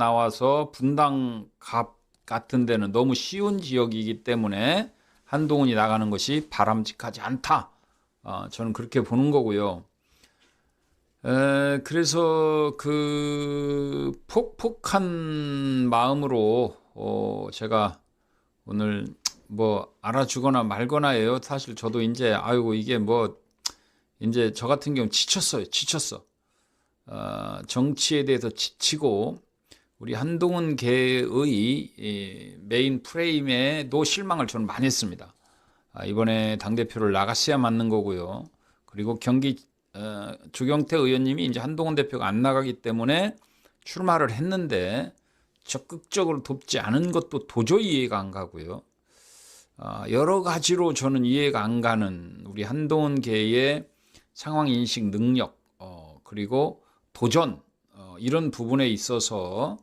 나와서 분당 갑 같은 데는 너무 쉬운 지역이기 때문에 한동훈이 나가는 것이 바람직하지 않다. 어, 저는 그렇게 보는 거고요. 에, 그래서 그 폭폭한 마음으로 어, 제가 오늘 뭐 알아주거나 말거나예요. 사실 저도 이제 아이고 이게 뭐 이제 저 같은 경우 지쳤어요. 지쳤어. 어, 정치에 대해서 지치고 우리 한동훈 이 메인 프레임에도 실망을 저는 많이 했습니다. 아, 이번에 당 대표를 나갔어야 맞는 거고요. 그리고 경기 어, 주경태 의원님이 이제 한동훈 대표가 안 나가기 때문에 출마를 했는데 적극적으로 돕지 않은 것도 도저히 이해가 안 가고요. 아, 여러 가지로 저는 이해가 안 가는 우리 한동훈 계의 상황 인식 능력 어, 그리고 도전 어, 이런 부분에 있어서